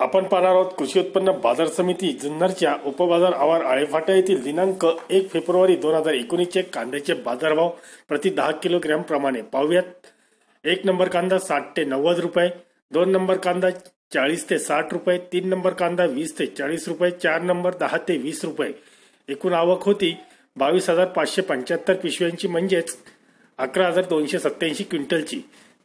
आपण पाहणार आहोत कृषी उत्पन्न बाजार समिती जुन्नरच्या उपबाजार आवार आळेफाटा येथील दिनांक एक फेब्रुवारी दोन हजार एकोणीसचे कांद्याचे बाजारभाव प्रति दहा किलोग्रॅम प्रमाणे. पाहूयात. एक नंबर कांदा साठ ते नव्वद रुपये दोन नंबर कांदा चाळीस ते साठ रुपये तीन नंबर कांदा वीस ते चाळीस रुपये चार नंबर दहा ते वीस रुपये. एकूण आवक होती बावीस हजार पाचशे पंच्याहत्तर पिशव्यांची म्हणजेच अकरा हजार दोनशे सत्याऐंशी क्विंटलची.